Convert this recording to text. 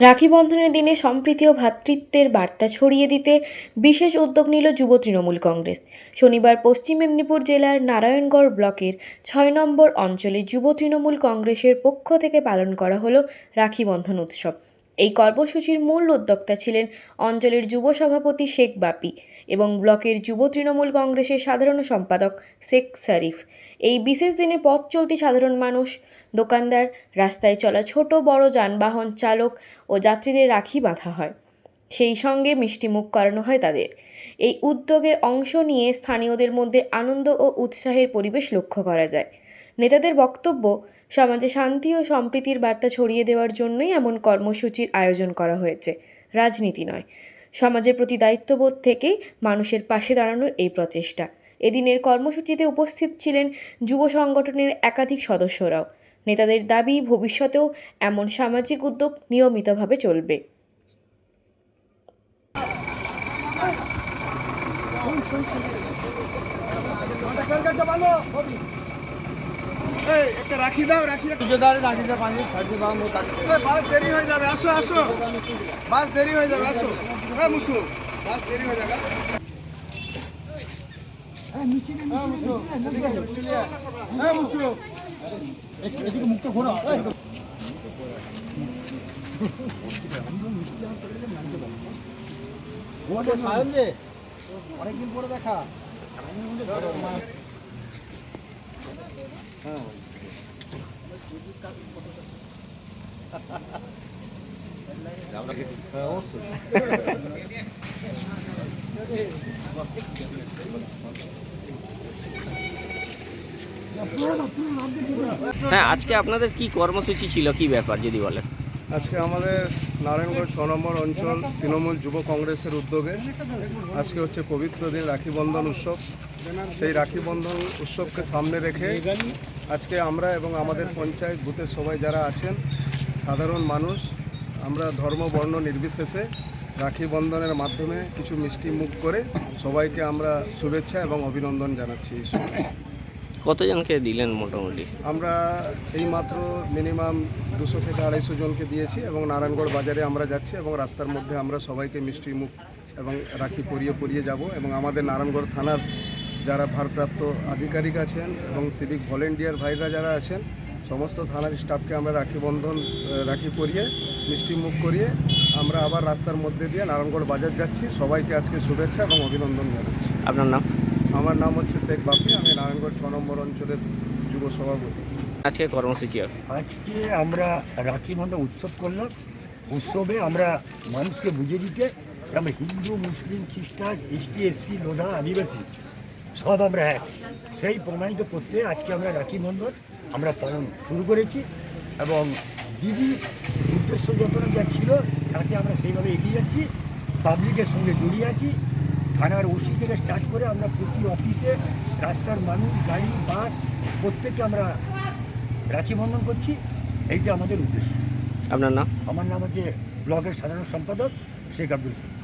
রাখি বন্ধনের দিনে সম্প্রীতি ও ভ্রাতৃত্বের বার্তা ছড়িয়ে দিতে বিশেষ উদ্যোগ নিল যুব তৃণমূল কংগ্রেস। শনিবার পশ্চিম মেদিনীপুর জেলার নারায়ণগড় ব্লকের ছয় নম্বর অঞ্চলে যুব তৃণমূল কংগ্রেসের পক্ষ থেকে পালন করা হল রাখি বন্ধন উৎসব। এই কর্মসূচির মূল উদ্যোক্তা ছিলেন অঞ্চলের যুব সভাপতি শেখ বাপি এবং ব্লকের যুব তৃণমূল কংগ্রেসের সাধারণ সম্পাদক শেখ শরীফ। এই বিশেষ দিনে পথ চলতি সাধারণ মানুষ, দোকানদার, রাস্তায় চলা ছোট বড় যানবাহন চালক ও যাত্রীদের রাখি বাঁধা হয়। সেই সঙ্গে মিষ্টিমুখ করানো হয় তাদের। এই উদ্যোগে অংশ নিয়ে স্থানীয়দের মধ্যে আনন্দ ও উৎসাহের পরিবেশ লক্ষ্য করা যায়। নেতাদের বক্তব্য, সমাজে শান্তি ও সম্প্রীতির বার্তা ছড়িয়ে দেওয়ার জন্যই এমন কর্মসূচির আয়োজন করা হয়েছে। রাজনীতি নয়। সমাজের প্রতি দায়িত্ববোধ থেকেই মানুষের পাশে দাঁড়ানোর এই প্রচেষ্টা। এদিনের কর্মসূচিতে উপস্থিত ছিলেন যুব সংগঠনের একাধিক সদস্যরাও। নেতাদের দাবি, ভবিষ্যতেও এমন সামাজিক উদ্যোগ নিয়মিতভাবে চলবে। একটা রাখি দাও রাখি পুজো দাঁড়ে রাখিতে পানি থাকতে পাবো এই, বাস দেরি হয়ে যাবে আসো আসো। বাস দেরি হয়ে যাবে আসো। হ্যাঁ মুসু বাস দেরি হয়ে যাবে। হ্যাঁ মুসু। এদিকে মুখটা ঘোরা অনেকদিন পরে দেখা। হ্যাঁ আজকে আপনাদের কি কর্মসূচি ছিল? কি ব্যাপার যদি বলেন? আজকে আমাদের নারায়ণগড় ছ নম্বর অঞ্চল তৃণমূল যুব কংগ্রেসের উদ্যোগে আজকে হচ্ছে পবিত্র দিন রাখি বন্ধন উৎসব সেই রাখি বন্ধন উৎসবকে সামনে রেখে আজকে আমরা এবং আমাদের পঞ্চায়েত বুথের সবাই যারা আছেন, সাধারণ মানুষ, আমরা ধর্ম, বর্ণ নির্বিশেষে রাখি বন্ধনের মাধ্যমে কিছু মিষ্টি মুখ করে সবাইকে আমরা শুভেচ্ছা এবং অভিনন্দন জানাচ্ছি। কতজনকে দিলেন মোটামুটি? আমরা এইমাত্র মিনিমাম দুশো থেকে আড়াইশো জনকে দিয়েছি এবং নারায়ণগড় বাজারে আমরা যাচ্ছি এবং রাস্তার মধ্যে আমরা সবাইকে মিষ্টি মুখ এবং রাখি পরিয়ে পরিয়ে যাব এবং আমাদের নারায়ণগড় থানার যারা ভারপ্রাপ্ত আধিকারিক আছেন এবং সিভিক ভলেন্টিয়ার ভাইরা যারা আছেন সমস্ত থানার স্টাফকে আমরা রাখি বন্ধন রাখি পরিয়ে মিষ্টি মুখ করিয়ে আমরা আবার রাস্তার মধ্যে দিয়ে নারায়ণগড় বাজার যাচ্ছি। সবাইকে আজকে শুভেচ্ছা এবং অভিনন্দন জানাচ্ছি। আপনার নাম? আমার নাম হচ্ছে শেখ বাপি আমি নারায়ণগড় ছ নম্বর অঞ্চলের যুব সভাপতি। আজকে কর্মসূচি আজকে আমরা রাখি বন্ধন উৎসব করলাম। উৎসবে আমরা মানুষকে বুঝে দিতে যে আমরা হিন্দু মুসলিম খ্রিস্টান এসটি এসসি লোধা আদিবাসী সব আমরা এক। সেই প্রমাণিত করতে আজকে আমরা রাখি বন্ধন আমরা পালন শুরু করেছি এবং দিদির উদ্দেশ্য যতটা যা ছিল তাতে আমরা সেইভাবে এগিয়ে যাচ্ছি। পাবলিকের সঙ্গে জড়িয়ে আছি। থানার ওসি থেকে স্টার্ট করে আমরা প্রতি অফিসে রাস্তার মানুষ গাড়ি বাস প্রত্যেককে আমরা রাখি বন্ধন করছি। এইটা আমাদের উদ্দেশ্য। আপনার নাম? আমার নাম হচ্ছে ব্লকের সাধারণ সম্পাদক শেখ আব্দুল সিং